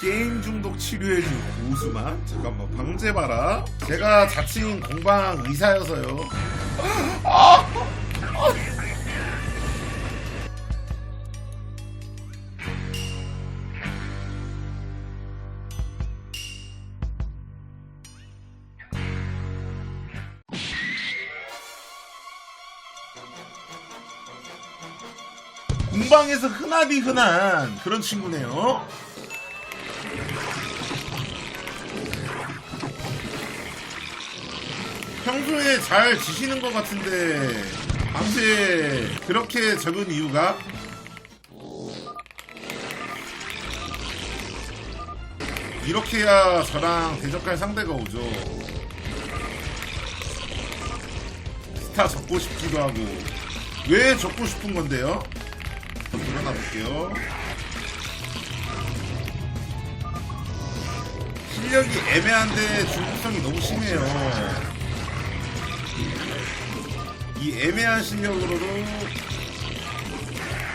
게임 중독 치료해준 고수만? 잠깐만 방제 봐라. 제가 자칭 공방 의사여서요. 공방에서 흔하디 흔한 그런 친구네요 평소에 잘 지시는 것 같은데 방세 그렇게 적은 이유가? 이렇게 해야 저랑 대적할 상대가 오죠. 스타 적고 싶기도 하고. 왜 적고 싶은 건데요? 일어나 볼게요. 실력이 애매한데 중독성이 너무 심해요 이 애매한 실력으로도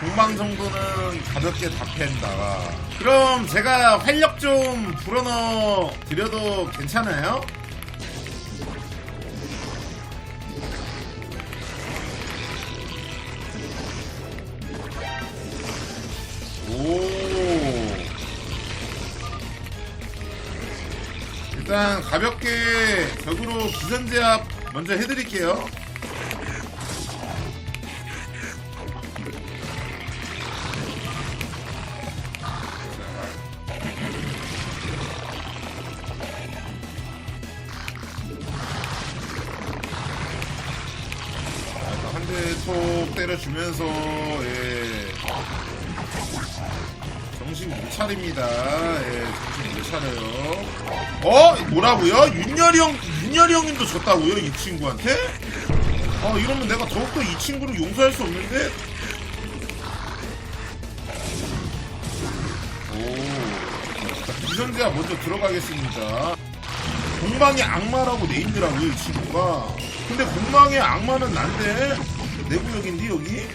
공방 정도는 가볍게 다 팬다. 그럼 제가 활력 좀 불어넣어 드려도 괜찮아요? 오. 일단 가볍게 벽으로 기선제압 먼저 해드릴게요. 톡 때려주면서 예. 정신 못 차립니다. 예, 정신 못 차려요. 어? 뭐라고요? 윤열이 형, 윤열이 형님도 졌다고요? 이 친구한테? 어, 이러면 내가 더욱더 이 친구를 용서할 수 없는데? 오. 유전자가 먼저 들어가겠습니다. 공방의 악마라고 네임드라고요, 이 친구가. 근데 공방의 악마는 난데? 내 구역인데, 여기?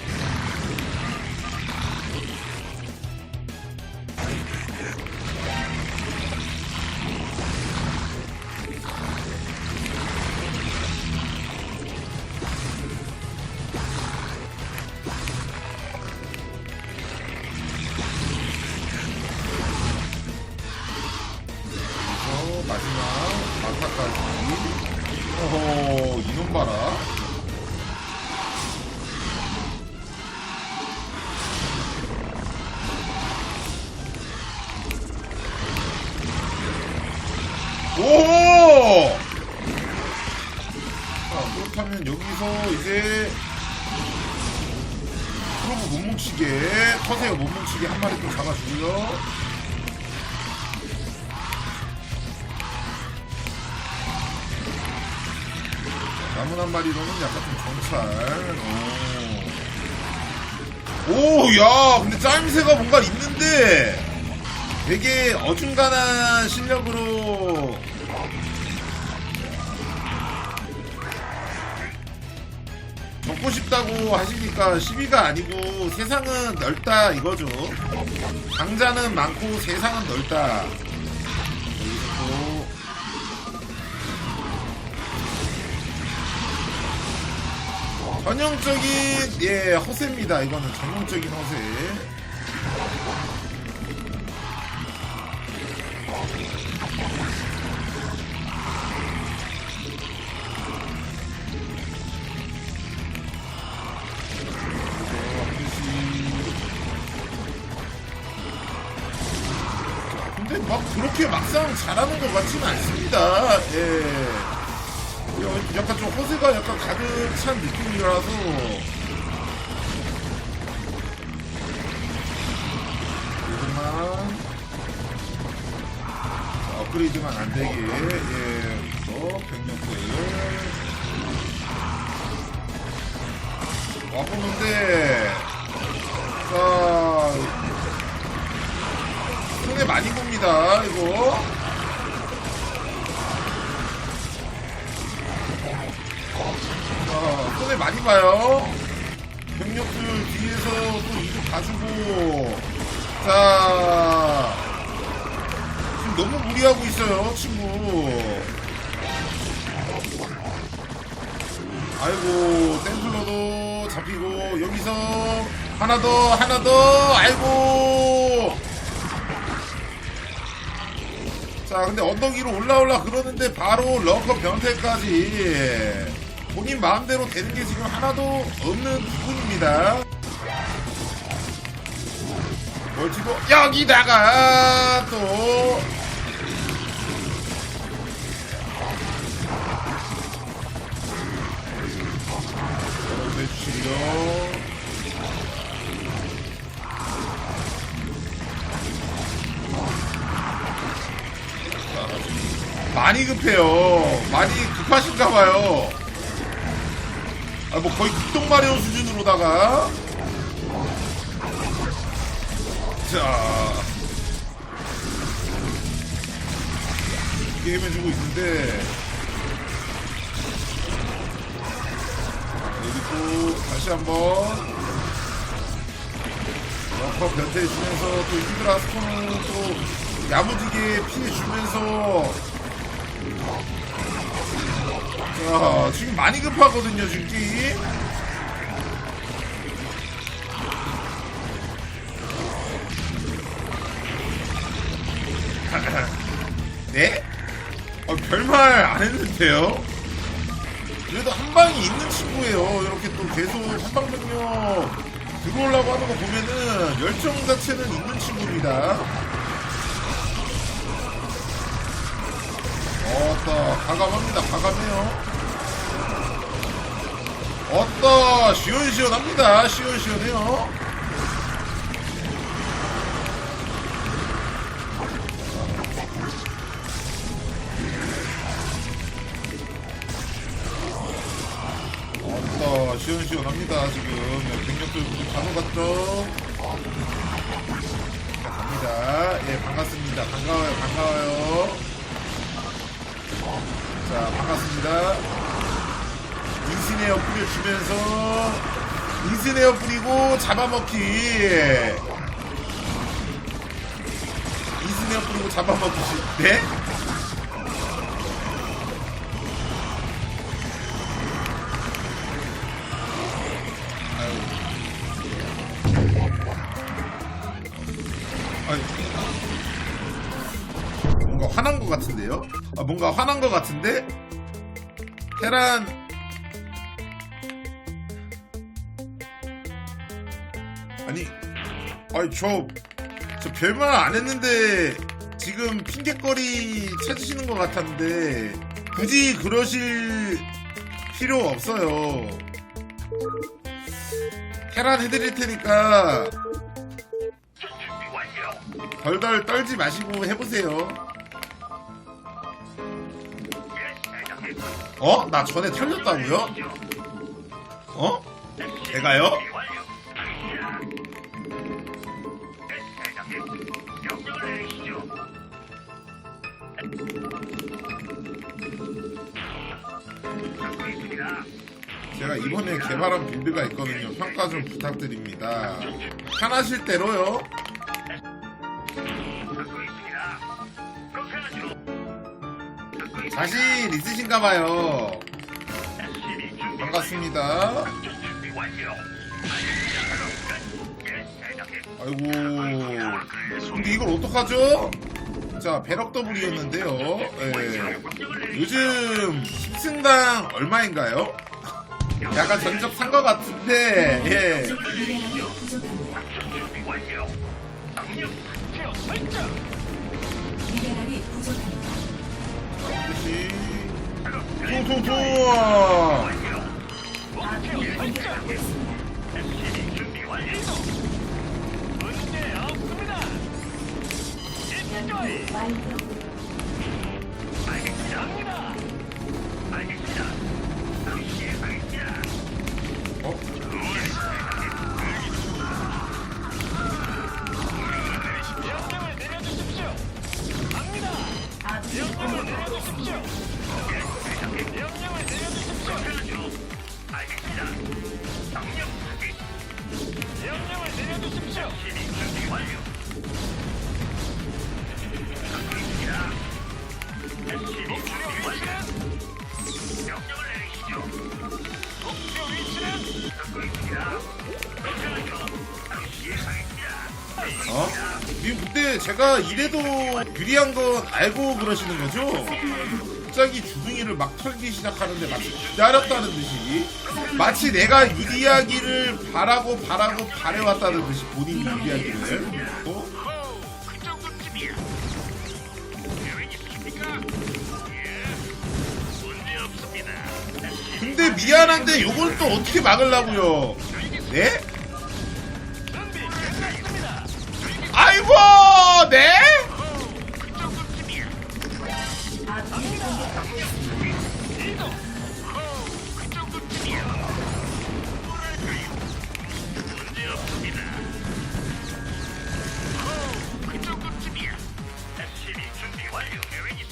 터세요 못 뭉치게 한 마리 또 잡아주고요. 나무 한 마리로는 약간 좀 정찰. 오. 오, 야, 근데 짜임새가 뭔가 있는데 되게 어중간한 실력으로 적고 싶다고 하시니까 10위가 아니고 세상은 넓다 이거죠. 강자는 많고 세상은 넓다. 전형적인 예 허세입니다. 이거는 전형적인 허세. 그렇게 막상 잘하는 것 같지는 않습니다. 예. 야- 약간 좀 허세가 약간 가득 찬 느낌이라서. 자, 업그레이드만 안 되게. 예, 또 병력들 와보는데 자 손해 많이 봅니다 이거 자, 손에 많이 봐요. 병력들 뒤에서 또 이득 봐주고. 자, 지금 너무 무리하고 있어요, 친구. 아이고, 템플러도 잡히고, 여기서 하나 더, 하나 더, 아이고. 자, 근데 언덕 위로 올라올라 그러는데 바로 러커 변태까지 본인 마음대로 되는 게 지금 하나도 없는 부분입니다. 멀티도 여기다가 또 여러분들 주시고요. 많이 급해요. 많이 급하신가봐요. 아, 뭐 거의 극동마리오 수준으로다가. 자. 게임을 주고 있는데. 여기 또 다시 한번. 러커 변태해주면서 또 히드라 스톤을 또 야무지게 피해주면서 자, 지금 많이 급하거든요, 지금 게임. 네? 어, 별말 안 했는데요? 그래도 한 방이 있는 친구예요. 이렇게 또 계속 한방병력 들어오려고 하는 거 보면은 열정 자체는 있는 친구입니다. 과감합니다. 과감해요. 어따 시원시원합니다. 시원시원해요. 어따 시원시원합니다 지금. 경력들 모두 다 녹았죠? 자, 갑니다. 예 반갑습니다. 반가워요 반가워요 자 반갑습니다 인스네어 뿌려주면서 인스네어 뿌리고 잡아먹기 인스네어 뿌리고 잡아먹기 네? 아유. 뭔가 화난 것 같은데요? 아, 뭔가 화난 것 같은데? 테란. 아니 아니 저, 저 별말 안 했는데 지금 핑계거리 찾으시는 것 같았는데 굳이 그러실 필요 없어요. 테란 해드릴 테니까 덜덜 떨지 마시고 해보세요 어? 나 전에 털렸다고요? 어? 제가요? 제가 이번에 개발한 빌드가 있거든요. 평가 좀 부탁드립니다. 편하실 대로요. 자신 있으신가봐요. 반갑습니다. 아이고. 근데 이걸 어떡하죠? 자, 배럭 더블이었는데요. 예. 요즘 10승당 얼마인가요? 약간 전적 산 것 같은데, 예. 투투투! 완료. 근데 제가 이래도 유리한 건 알고 그러시는 거죠? 갑자기 주둥이를 막 털기 시작하는데 마치 기다렸다는 듯이 마치 내가 유리하기를 바라고 바라고 바래왔다는 듯이 본인 유리하기를 어? 근데 미안한데 요걸 또 어떻게 막으려고요? 네? 슈퍼 네? 그쪽 준비 완료. 계획이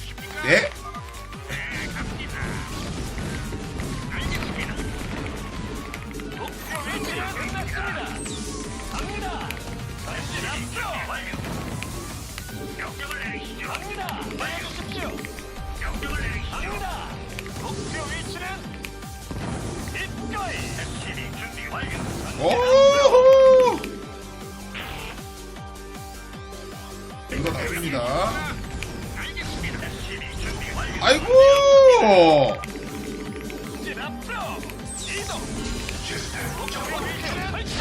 이거 다입니다 아이고!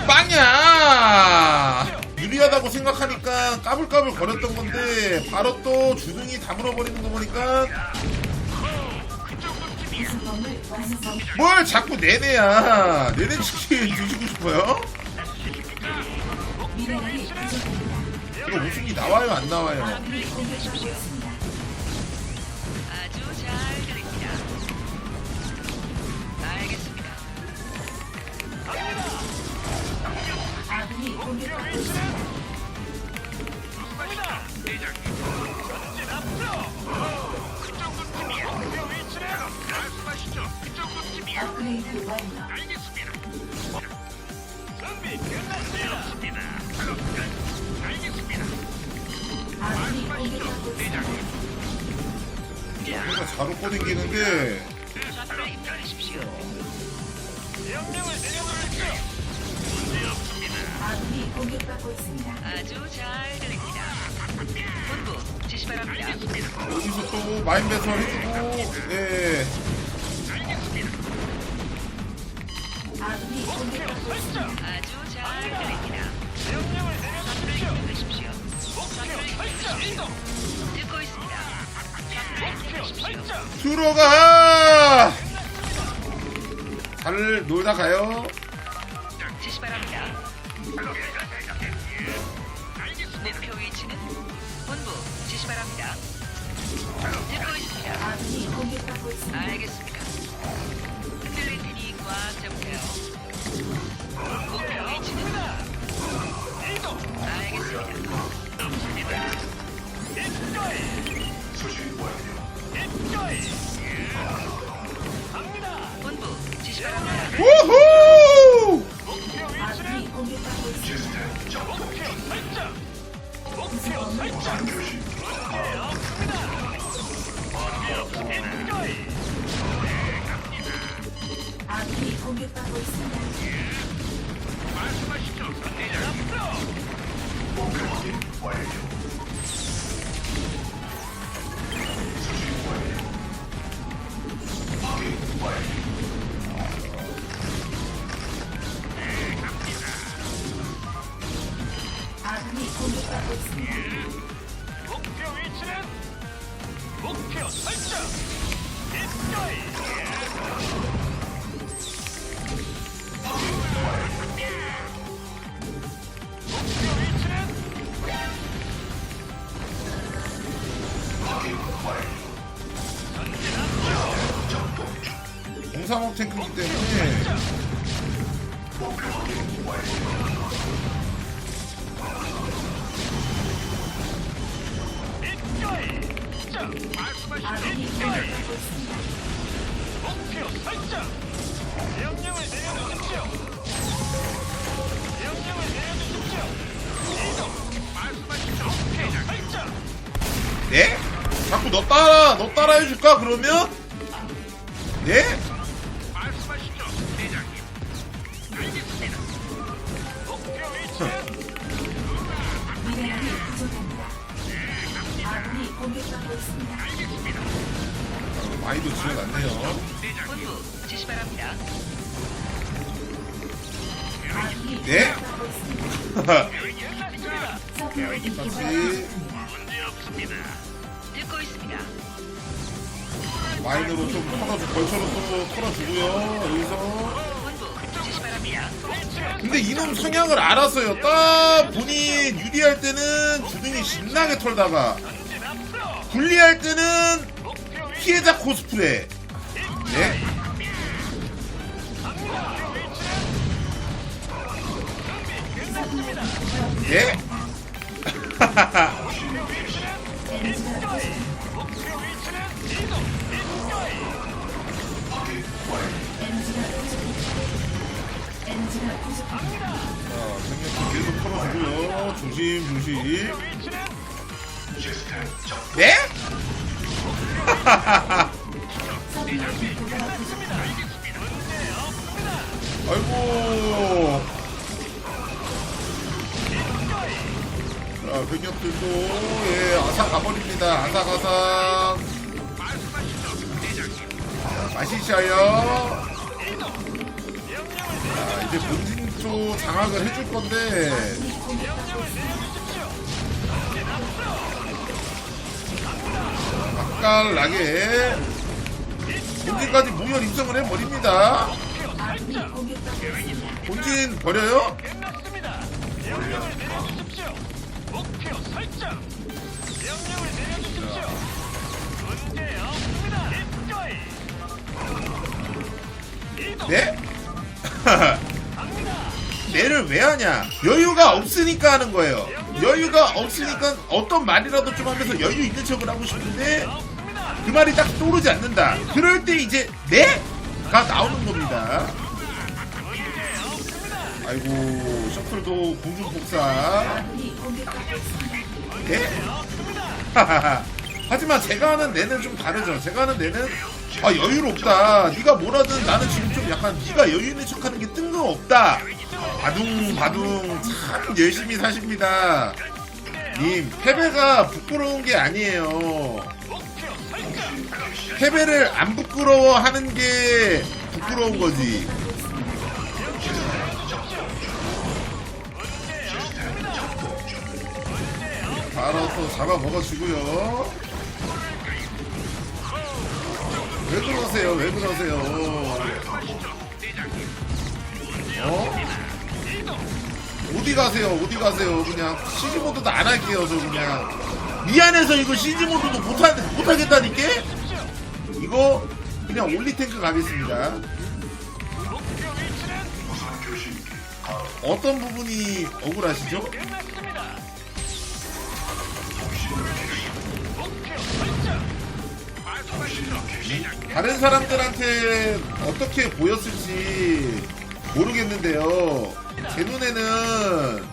빵야! 유리하다고 생각하니까 까불까불 거렸던 건데 바로 또 주둥이 다물어 버리는 거 보니까 뭘 자꾸 내내야 내내 치킨 드시고 싶어요? 이거 우승이 나와요 안 나와요? 아주 잘 들립니다. 알겠습니다. 아군이 공격받고 있습니다. 업그레이드 완료. 얘가 자로 꼬댕기는데 아군이 공격받고 있습니다. 아주 잘 들립니다. 본부 지시 바랍니다. 여기서 또 뭐 마인 배설 해주고 예 들어가! 잘 놀다 가요. 목표 위치는 목표 설정. 이 야, 너 따라해 줄까? 그러면? 네? 마이도 지어놨네요. 대장님. 네? 네? 이 마인으로 좀 털어주, 벌처로 또 털어주고요. 여기서. 근데 이놈 성향을 알았어요. 딱 본인 유리할 때는 주둥이 신나게 털다가 불리할 때는 피해자 코스프레. 네. 예? 엔 생략도 계속 털어주고요. 조심, 조심. 네? 아이고. 자, 병력들도, 예, 아삭 가버립니다. 아삭 아삭. 자, 마시샤요. 자, 이제 쪽 장악을 해줄 건데. 맛깔나게. 본진까지 무혈 입성을 해버립니다. 본진 버려요? 네? 내를 왜 하냐? 여유가 없으니까 하는 거예요. 여유가 없으니까 어떤 말이라도 좀 하면서 여유 있는 척을 하고 싶은데. 그 말이 딱 떠오르지 않는다. 그럴 때 이제 네? 가 나오는 겁니다. 아이고 셔틀도 공중 복사. 아군이 공격받고 있습니다. 네? 하지만 제가 하는 내는 좀 다르죠. 제가 하는 내는 아 여유롭다. 네가 뭐라든 나는 지금 좀 약간 네가 여유 있는 척하는 게 뜬금없다. 바둥 바둥 참 열심히 사십니다. 님 패배가 부끄러운 게 아니에요. 패배를 안 부끄러워하는 게 부끄러운 거지. 알아서 잡아 먹어주고요. 왜 그러세요? 왜 그러세요? 어? 어디 가세요? 어디 가세요? 그냥 시즈 모드도 안 할게요. 저 그냥 미안해서 이거 시즈 모드도 못하, 못하겠다니까? 이거 그냥 올리 탱크 가겠습니다. 어떤 부분이 억울하시죠? 다른 사람들한테 어떻게 보였을지 모르겠는데요. 제 눈에는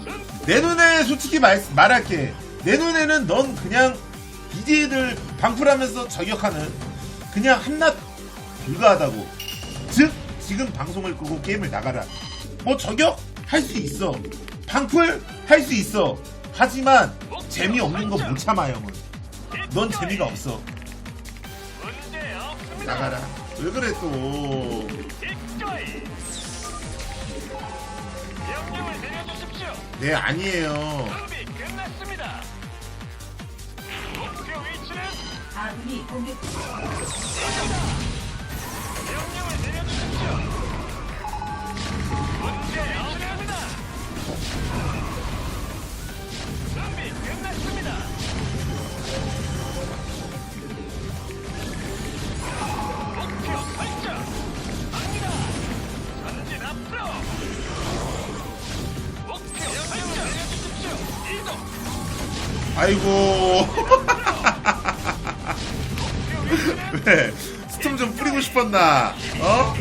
내 눈에 솔직히 말, 말할게. 내 눈에는 넌 그냥 BJ들 방풀하면서 저격하는 그냥 한낱 불가하다고. 즉 지금 방송을 끄고 게임을 나가라. 뭐 저격 할 수 있어. 방풀 할 수 있어. 하지만 재미없는 거 못 참아 형은. 넌 재미가 없어. 나가라. 왜 그래 또? 네 아니에요. 끝났습니다. 목표 위치는 아군이 공격 명령을 내려주십시오. 문제 없습니다. 준비 끝났습니다. 아이고. 왜? 스톰 좀 뿌리고 싶었나? 어?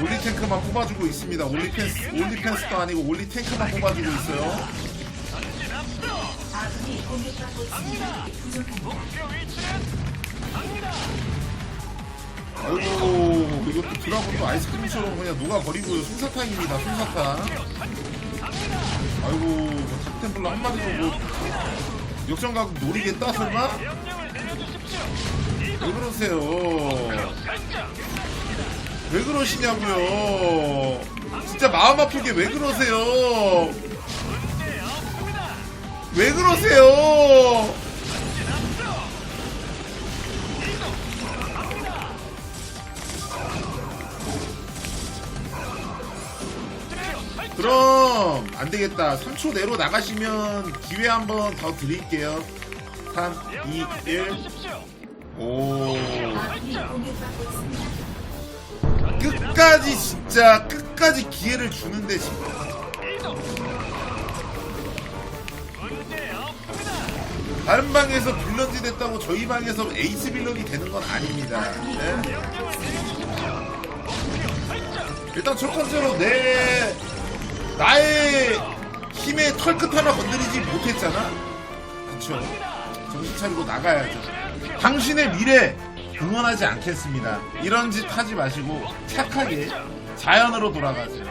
올리 탱크만 뽑아주고 있습니다. 올리 펜스, 올리 펜스도 아니고 올리 탱크만 뽑아주고 있어요. 아이고, 이것도 드라곤도 아이스크림처럼 그냥 녹아버리고요. 솜사탕입니다, 솜사탕. 아이고, 템블러 한마디도 뭐, 역전각 노리겠다 설마? 왜 그러세요? 왜 그러시냐고요? 진짜 마음 아프게 왜 그러세요? 왜 그러세요? 그럼 안 되겠다. 3초 내로 나가시면 기회 한 번 더 드릴게요. 3, 2, 명령을 1. 내려주십시오. 오. 끝까지 진짜 끝까지 기회를 주는데 없습니다. 다른 방에서 빌런지 됐다고 저희 방에서 에이스 빌런이 되는 건 아닙니다. 네? 일단 첫 번째로 내 나의 힘의 털끝 하나 건드리지 못했잖아. 그쵸? 정신 차리고 나가야죠. 당신의 미래 응원하지 않겠습니다. 이런 짓 하지 마시고 착하게 자연으로 돌아가세요.